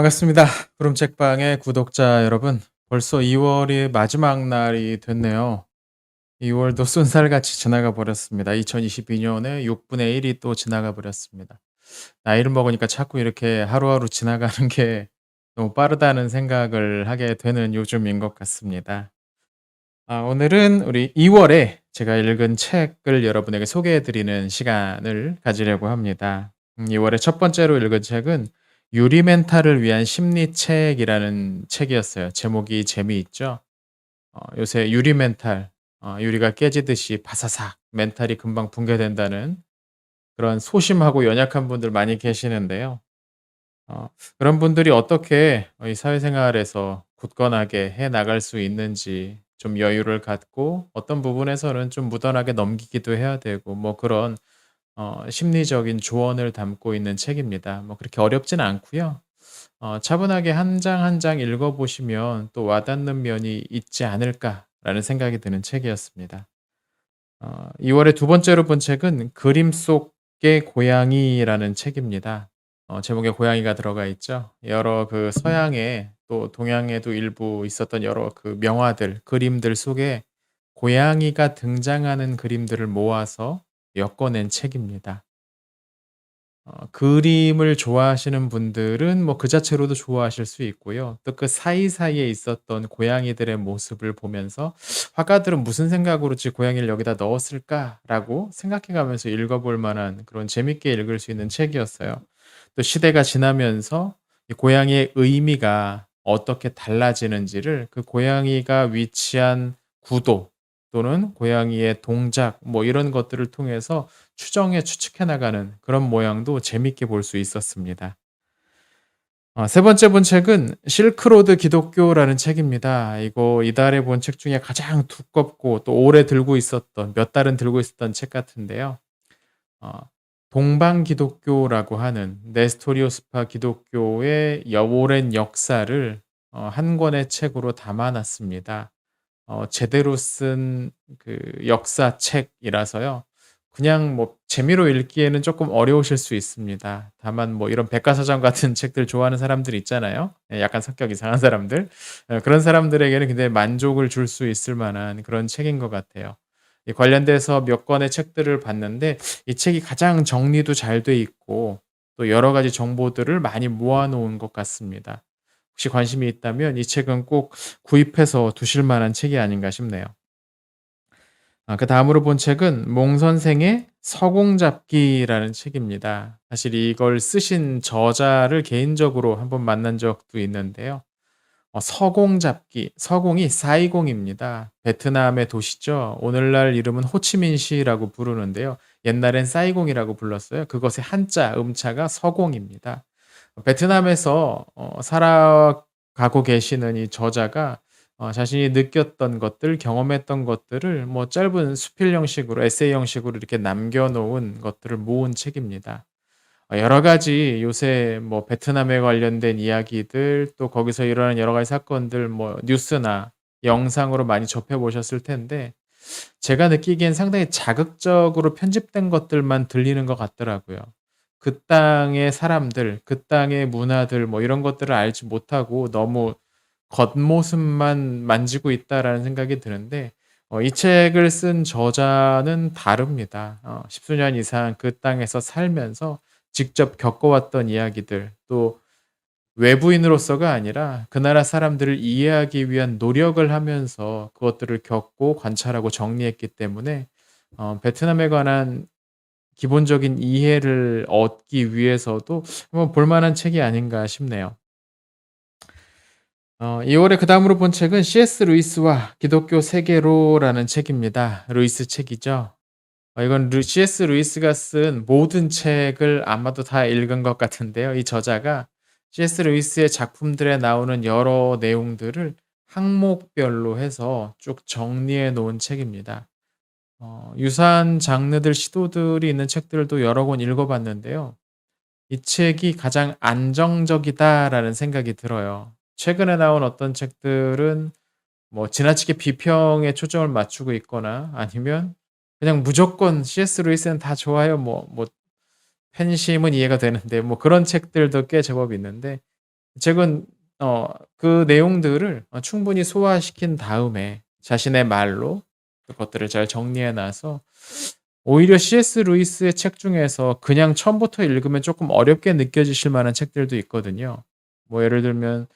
반갑습니다. 구름책방의 구독자 여러분. 벌써 2 월이 마지막 날이 됐네요. 2 월도 쏜살같이 지나가 버렸습니다. 2022 년의 6분의 1이 또 지나가 버렸습니다. 나이를 먹으니까 자꾸 이렇게 하루하루 지나가는 게 너무 빠르다는 생각을 하게 되는 요즘인 것 같습니다. 아 오늘은 우리 2 월에 제가 읽은 책을 여러분에게 소개해 드리는 시간을 가지려고 합니다. 음2 월에 첫 번째로 읽은 책은 유리 멘탈을 위한 심리책이라는 책이었어요. 제목이 재미있죠? 어 요새 유리 멘탈 어 유리가 깨지듯이 바사삭 멘탈이 금방 붕괴된다는 그런 소심하고 연약한 분들 많이 계시는데요. 어 그런 분들이 어떻게 어이 사회생활에서 굳건하게 해 나갈 수 있는지 좀 여유를 갖고 어떤 부분에서는 좀 무던하게 넘기기도 해야 되고 뭐 그런 어 심리적인 조언을 담고 있는 책입니다. 뭐 그렇게 어렵진 않고요. 어 차분하게 한 장 한 장 읽어 보시면 또 와닿는 면이 있지 않을까라는 생각이 드는 책이었습니다. 어 2 월에 두 번째로 본 책은 그림 속의 고양이라는 책입니다. 어 제목에 고양이가 들어가 있죠. 여러 그 서양의 또 동양에도 일부 있었던 여러 그 명화들, 그림들 속에 고양이가 등장하는 그림들을 모아서 엮어낸 책입니다. 어 그림을 좋아하시는 분들은 뭐 그 자체로도 좋아하실 수 있고요. 또 그 사이사이에 있었던 고양이들의 모습을 보면서 '화가들은 무슨 생각으로 지 고양이를 여기다 넣었을까?'라고 생각해 가면서 읽어 볼 만한 그런 재밌게 읽을 수 있는 책이었어요. 또 시대가 지나면서 이 고양이의 의미가 어떻게 달라지는지를 그 고양이가 위치한 구도 또는 고양이의 동작 뭐 이런 것들을 통해서 추정해 추측해 나가는 그런 모양도 재밌게 볼 수 있었습니다. 어 세 번째 본 책은 실크로드 기독교라는 책입니다. 이거 이달에 본 책 중에 가장 두껍고 또 오래 들고 있었던 몇 달은 들고 있었던 책 같은데요. 어 동방 기독교라고 하는 네스토리오스파 기독교의 여 오랜 역사를 어 한 권의 책으로 담아 놨습니다. 어 제대로 쓴 그 역사 책이라서요. 그냥 뭐 재미로 읽기에는 쪼끔 어려우실 수 있습니다. 다만 뭐 이런 백과사전 같은 책들 좋아하는 사람들 있잖아요. 예 약간 성격 이상한 사람들. 예 그런 사람들에게는 굉장히 만족을 줄 수 있을 만한 그런 책인 것 같아요. 이 관련돼서 몇 권의 책들을 봤는데 이 책이 가장 정리도 잘 돼 있고 또 여러 가지 정보들을 많이 모아 놓은 것 같습니다. 혹시 관심이 있다면 이 책은 꼭 구입해서 두실 만한 책이 아닌가 싶네요. 아 그 다음으로 본 책은 몽 선생의 서공잡기라는 책입니다. 사실 이걸 쓰신 저자를 개인적으로 한번 만난 적도 있는데요. 어 서공잡기, 서공이 사이공입니다. 베트남의 도시죠. 오늘날 이름은 호치민시라고 부르는데요. 옛날엔 사이공이라고 불렀어요. 그것의 한자 음자가 서공입니다. 베트남에서 어 살아가고 계시는 이 저자가 어 자신이 느꼈던 것들, 경험했던 것들을 뭐 짧은 수필 형식으로 에세이 형식으로 이렇게 남겨 놓은 것들을 모은 책입니다. 어 여러 가지 요새 뭐 베트남에 관련된 이야기들 또 거기서 일어나는 여러 가지 사건들 뭐 뉴스나 영상으로 많이 접해 보셨을 텐데 제가 느끼기엔 상당히 자극적으로 편집된 것들만 들리는 것 같더라고요. 그 땅의 사람들, 그 땅의 문화들 뭐 이런 것들을 알지 못하고 너무 '겉모습만 만지고 있다.'라는 생각이 드는데 어 이 책을 쓴 저자는 다릅니다. 어 십수년 이상 그 땅에서 살면서 직접 겪어왔던 이야기들 또 외부인으로서가 아니라 그 나라 사람들을 이해하기 위한 노력을 하면서 그것들을 겪고 관찰하고 정리했기 때문에 어 베트남에 관한 기본적인 이해를 얻기 위해서도 한번 볼 만한 책이 아닌가 싶네요. 어 2 월에 그 다음으로 본 책은 C.S. 루이스와 기독교 세계로라는 책입니다. 루이스 책이죠. 어 이건 루 C.S. 루이스가 쓴 모든 책을 아마도 다 읽은 것 같은데요. 이 저자가 C.S. 루이스의 작품들에 나오는 여러 내용들을 항목별로 해서 쭉 정리해 놓은 책입니다. 어 유사한 장르들 시도들이 있는 책들도 여러 권 읽어 봤는데요. 이 책이 가장 안정적이다라는 생각이 들어요. 최근에 나온 어떤 책들은 뭐 지나치게 비평에 초점을 맞추고 있거나 아니면 그냥 무조건 "C.S. 루이스는 다 좋아요." 뭐 뭐 팬심은 이해가 되는데 뭐 그런 책들도 꽤 제법 있는데 책은 어 그 내용들을 어 충분히 소화시킨 다음에 자신의 말로 그 것들을 잘 정리해 놔서 오히려 C.S. 루이스의 책 중에서 그냥 처음부터 읽으면 쪼끔 어렵게 느껴지실 만한 책들도 있거든요. 뭐 예를 들면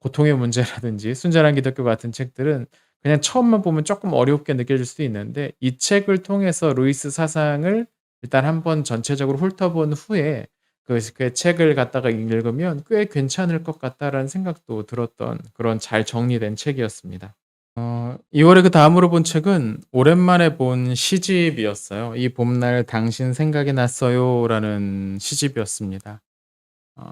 고통의 문제라든지 순전한 기독교 같은 책들은 그냥 처음만 보면 쪼끔 어렵게 느껴질 수도 있는데 이 책을 통해서 루이스 사상을 일단 한번 전체적으로 훑어본 후에 그 그 책을 갖다가 읽으면 '꽤 괜찮을 것 같다.'라는 생각도 들었던 그런 잘 정리된 책이었습니다. 어 2 월에 그 다음으로 본 책은 오랜만에 본 시집이었어요. "이 봄날 당신 생각이 났어요."라는 시집이었습니다. 어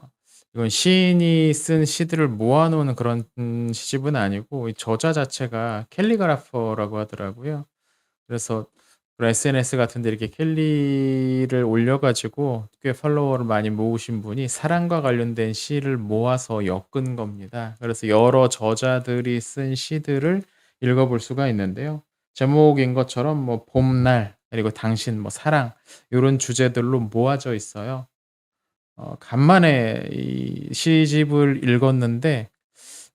이건 시인이 쓴 시들을 모아 놓은 그런 음 시집은 아니고 이 저자 자체가 캘리그라퍼라고 하더라고요. 그래서 그런 SNS 같은 데 이렇게 캘리를 올려 가지고 꽤 팔로워를 많이 모으신 분이 사랑과 관련된 시를 모아서 엮은 겁니다. 그래서 여러 저자들이 쓴 시들을 읽어 볼 수가 있는데요. 제목인 것처럼 뭐 봄날 그리고 당신 뭐 사랑 요런 주제들로 모아져 있어요. 어 간만에 이 시집을 읽었는데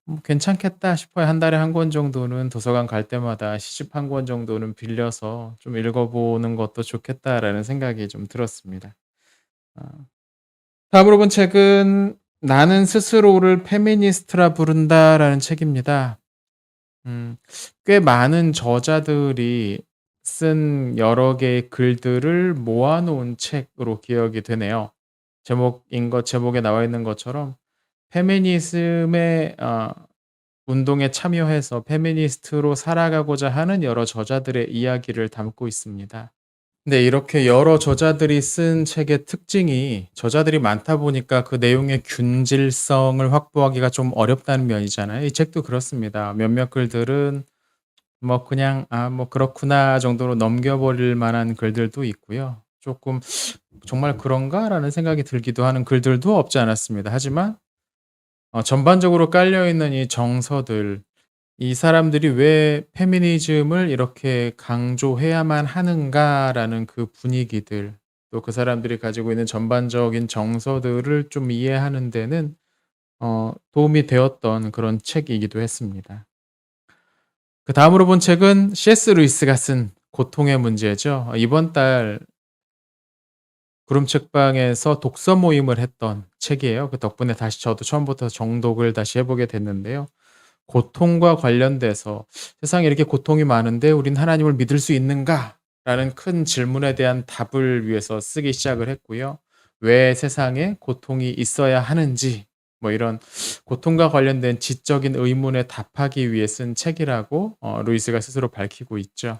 뭐 '괜찮겠다.' 싶어요. 한 달에 한권 정도는 도서관 갈 때마다 시집 한권 정도는 빌려서 좀 읽어 보는 것도 좋겠다라는 생각이 좀 들었습니다. 어. 다음으로 본 책은 나는 스스로를 페미니스트라 부른다라는 책입니다. 음 꽤 많은 저자들이 쓴 여러 개의 글들을 모아 놓은 책으로 기억이 되네요. 제목인 것 제목에 나와 있는 것처럼 페미니즘의 어 운동에 참여해서 페미니스트로 살아가고자 하는 여러 저자들의 이야기를 담고 있습니다. 근데 이렇게 여러 저자들이 쓴 책의 특징이 저자들이 많다 보니까 그 내용의 균질성을 확보하기가 좀 어렵다는 면이잖아요. 이 책도 그렇습니다. 몇몇 글들은 뭐 그냥 '아 뭐 그렇구나.' 정도로 넘겨 버릴 만한 글들도 있고요. 쪼끔 '정말 그런가?'라는 생각이 들기도 하는 글들도 없지 않았습니다. 하지만 어 전반적으로 깔려 있는 이 정서들 이 사람들이 '왜 페미니즘을 이렇게 강조해야만 하는가.'라는 그 분위기들 또 그 사람들이 가지고 있는 전반적인 정서들을 좀 이해하는 데는 어 도움이 되었던 그런 책이기도 했습니다. 그 다음으로 본 책은 C.S. 루이스가 쓴 고통의 문제죠. 이번 달 구름 책방에서 독서 모임을 했던 책이에요. 그 덕분에 다시 저도 처음부터 정독을 다시 해 보게 됐는데요. 고통과 관련돼서 '세상에 이렇게 고통이 많은데 우린 하나님을 믿을 수 있는가?'라는 큰 질문에 대한 답을 위해서 쓰기 시작을 했고요. 왜 세상에 고통이 있어야 하는지 뭐 이런 고통과 관련된 지적인 의문에 답하기 위해 쓴 책이라고 어 루이스가 스스로 밝히고 있죠.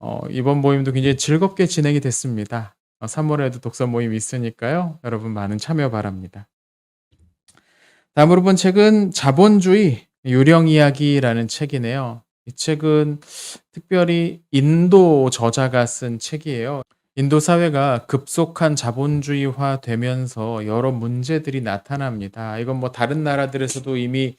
어 이번 모임도 굉장히 즐겁게 진행이 됐습니다. 어3 월에도 독서 모임이 있으니까요. 여러분 많은 참여 바랍니다. 다음으로 본 책은 자본주의 유령 이야기라는 책이네요. 이 책은 특별히 인도 저자가 쓴 책이에요. 인도 사회가 급속한 자본주의화 되면서 여러 문제들이 나타납니다. 이건 뭐 다른 나라들에서도 이미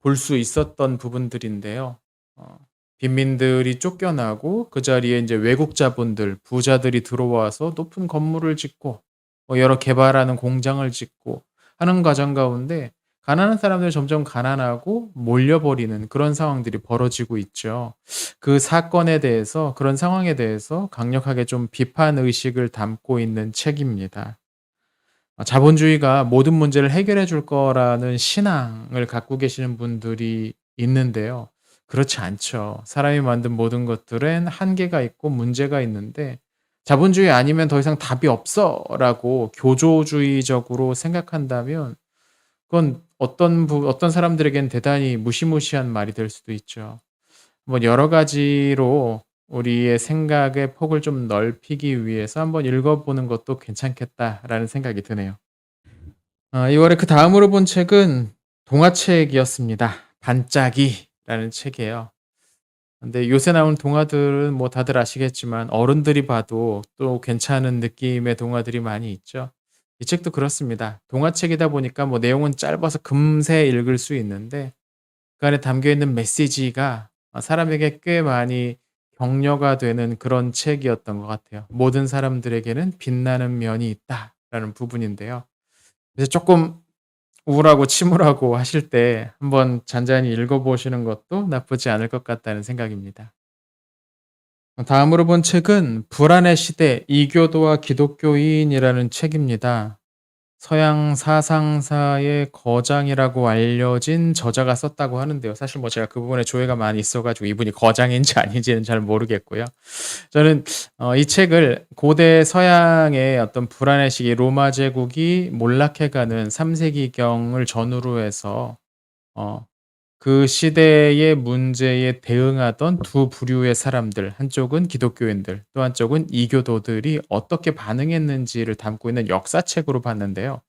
볼 수 있었던 부분들인데요. 어 빈민들이 쫓겨나고 그 자리에 인제 외국 자본들, 부자들이 들어와서 높은 건물을 짓고 뭐 여러 개발하는 공장을 짓고 하는 과정 가운데 가난한 사람들이 점점 가난하고 몰려 버리는 그런 상황들이 벌어지고 있죠. 그 사건에 대해서 그런 상황에 대해서 강력하게 좀 비판 의식을 담고 있는 책입니다. 어 자본주의가 모든 문제를 해결해 줄 거라는 신앙을 갖고 계시는 분들이 있는데요. 그렇지 않죠. 사람이 만든 모든 것들엔 한계가 있고 문제가 있는데 '자본주의 아니면 더 이상 답이 없어.'라고 교조주의적으로 생각한다면 그건 어떤 부 어떤 사람들에겐 대단히 무시무시한 말이 될 수도 있죠. 뭐 여러 가지로 우리의 생각의 폭을 좀 넓히기 위해서 '한번 읽어 보는 것도 괜찮겠다.'라는 생각이 드네요. 아 2 월에 그 다음으로 본 책은 동화책이었습니다. 반짝이 라는 책이에요. 근데 요새 나오는 동화들은 뭐 다들 아시겠지만 어른들이 봐도 또 괜찮은 느낌의 동화들이 많이 있죠. 이 책도 그렇습니다. 동화책이다 보니까 뭐 내용은 짧아서 금세 읽을 수 있는데 그 안에 담겨 있는 메시지가 아 사람에게 꽤 많이 격려가 되는 그런 책이었던 것 같아요. "모든 사람들에게는 빛나는 면이 있다."라는 부분인데요. 그래서 쪼끔 우울하고 침울하고 하실 때 한번 잔잔히 읽어 보시는 것도 나쁘지 않을 것 같다는 생각입니다. 어 다음으로 본 책은 불안의 시대 이교도와 기독교인이라는 책입니다. 서양 사상사의 거장이라고 알려진 저자가 썼다고 하는데요. 사실 뭐 제가 그 부분에 조회가 많이 있어 가지고 이분이 거장인지 아닌지는 잘 모르겠고요. 저는 어 이 책을 고대 서양의 어떤 불안의 시기 로마 제국이 몰락해 가는 3 세기경을 전후로 해서 어 그 시대의 문제에 대응하던 두 부류의 사람들 한쪽은 기독교인들 또 한쪽은 이교도들이 어떻게 반응했는지를 담고 있는 역사책으로 봤는데요.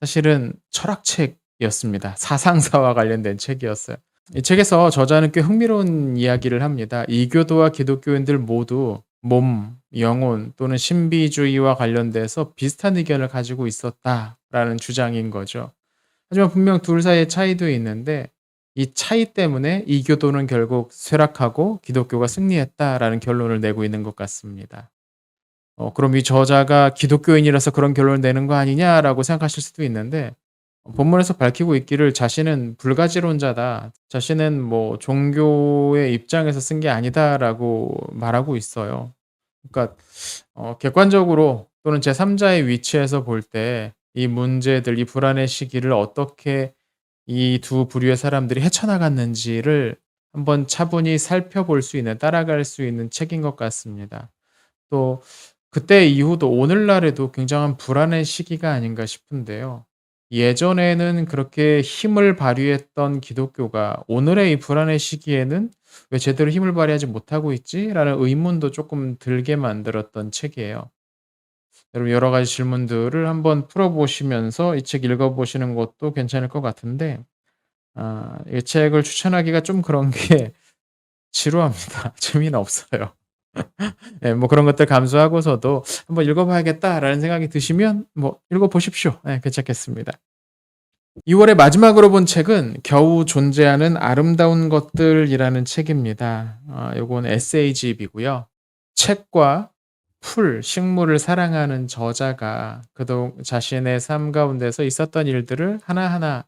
사실은 철학책이었습니다. 사상사와 관련된 책이었어요. 이 책에서 저자는 꽤 흥미로운 이야기를 합니다. 이교도와 기독교인들 모두 몸, 영혼 또는 신비주의와 관련돼서 비슷한 의견을 가지고 있었다라는 주장인 거죠. 하지만 분명 둘 사이에 차이도 있는데 이 차이 때문에 이교도는 결국 쇠락하고 기독교가 승리했다라는 결론을 내고 있는 것 같습니다. 어 그럼 이 저자가 기독교인이라서 그런 결론을 내는 거 아니냐라고 생각하실 수도 있는데 본문에서 밝히고 있기를 자신은 불가지론자다. 자신은 뭐 종교의 입장에서 쓴 게 아니다라고 말하고 있어요. 그러니까 어 객관적으로 또는 제3자의 위치에서 볼 때 이 문제들 이 불안의 시기를 어떻게 이 두 부류의 사람들이 헤쳐나갔는지를 한번 차분히 살펴볼 수 있는 따라갈 수 있는 책인 것 같습니다. 또 그때 이후도 오늘날에도 굉장한 불안의 시기가 아닌가 싶은데요. 예전에는 그렇게 힘을 발휘했던 기독교가 오늘의 이 불안의 시기에는 '왜 제대로 힘을 발휘하지 못하고 있지?'라는 의문도 쪼끔 들게 만들었던 책이에요. 여러분 여러 가지 질문들을 한번 풀어 보시면서 이 책 읽어 보시는 것도 괜찮을 것 같은데 아 이 책을 추천하기가 좀 그런 게 지루합니다. 재미는 없어요. 예뭐 그런 것들 감수하고서도 '한번 읽어 봐야겠다.'라는 생각이 드시면 뭐 읽어 보십시오. 예 괜찮겠습니다. 2 월의 마지막으로 본 책은 겨우 존재하는 아름다운 것들이라는 책입니다. 아 요건 에세이집이고요. 책과 풀, 식물을 사랑하는 저자가 그동 자신의 삶 가운데서 있었던 일들을 하나하나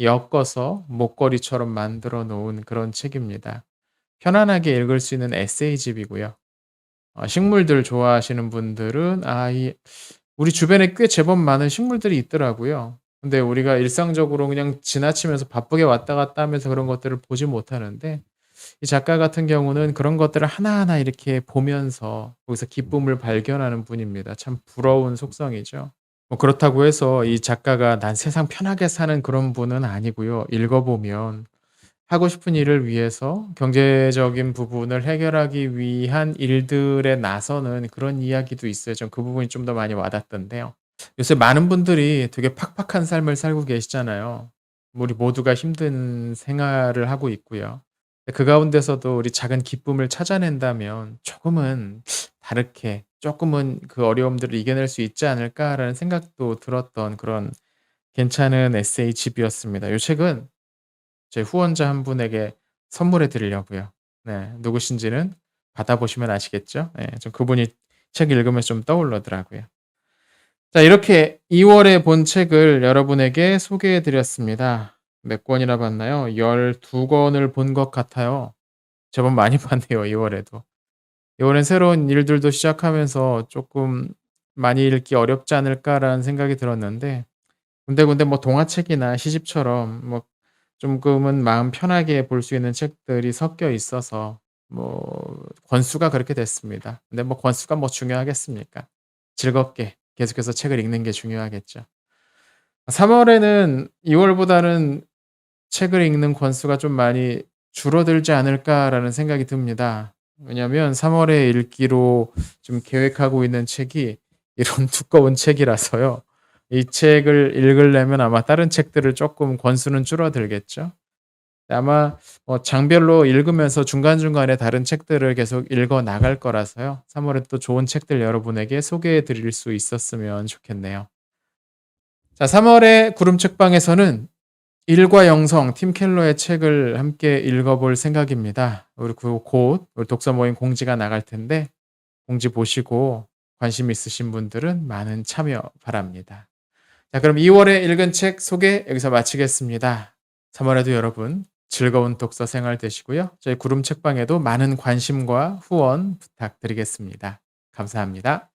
엮어서 목걸이처럼 만들어 놓은 그런 책입니다. 편안하게 읽을 수 있는 에세이집이고요. 어 식물들 좋아하시는 분들은 아 이 우리 주변에 꽤 제법 많은 식물들이 있더라고요. 근데 우리가 일상적으로 그냥 지나치면서 바쁘게 왔다 갔다 하면서 그런 것들을 보지 못하는데 이 작가 같은 경우는 그런 것들을 하나하나 이렇게 보면서 거기서 기쁨을 발견하는 분입니다. 참 부러운 속성이죠. 뭐 그렇다고 해서 이 작가가 '난 세상 편하게 사는 그런 분은 아니고요.' 읽어 보면 하고 싶은 일을 위해서 경제적인 부분을 해결하기 위한 일들에 나서는 그런 이야기도 있어요. 전 그 부분이 좀 더 많이 와 닿던데요. 요새 많은 분들이 되게 팍팍한 삶을 살고 계시잖아요. 우리 모두가 힘든 생활을 하고 있고요. 그 가운데서도 우리 작은 기쁨을 찾아낸다면 조금은 다르게 '쪼끔은 그 어려움들을 이겨낼 수 있지 않을까.'라는 생각도 들었던 그런 괜찮은 에세이 집이었습니다. 요 책은 제 후원자 한 분에게 선물해 드리려고요. 네. 누구신지는 받아 보시면 아시겠죠? 예. 좀 그분이 책 읽으면서 좀 떠오르더라고요. 자 이렇게 2 월에 본 책을 여러분에게 소개해 드렸습니다. 몇 권이나 봤나요? 12 권을 본 것 같아요. 제법 많이 봤네요 2 월에도. 2 월엔 새로운 일들도 시작하면서 '쪼끔 많이 읽기 어렵지 않을까.'라는 생각이 들었는데 군데군데 뭐 동화책이나 시집처럼 뭐 조금은 마음 편하게 볼 수 있는 책들이 섞여 있어서 뭐 권수가 그렇게 됐습니다. 근데 뭐 권수가 뭐 중요하겠습니까? 즐겁게 계속해서 책을 읽는 게 중요하겠죠. 3 월에는 2 월보다는 ' 책을 읽는 권수가 좀 많이 줄어들지 않을까.'라는 생각이 듭니다. 왜냐하면 3 월에 읽기로 좀 계획하고 있는 책이 이런 두꺼운 책이라서요. 이 책을 읽으려면 아마 다른 책들을 쪼끔 권수는 줄어들겠죠. 아마 뭐 장별로 읽으면서 중간중간에 다른 책들을 계속 읽어 나갈 거라서요. 3 월에 또 좋은 책들 여러분에게 소개해 드릴 수 있었으면 좋겠네요. 자 3 월에 구름 책방에서는 일과 영성 팀 켈러의 책을 함께 읽어 볼 생각입니다. 우리 그곧 우리 독서 모임 공지가 나갈 텐데 공지 보시고 관심 있으신 분들은 많은 참여 바랍니다. 자, 그럼 2월에 읽은 책 소개 여기서 마치겠습니다. 3월에도 여러분 즐거운 독서 생활 되시고요. 저희 구름 책방에도 많은 관심과 후원 부탁드리겠습니다. 감사합니다.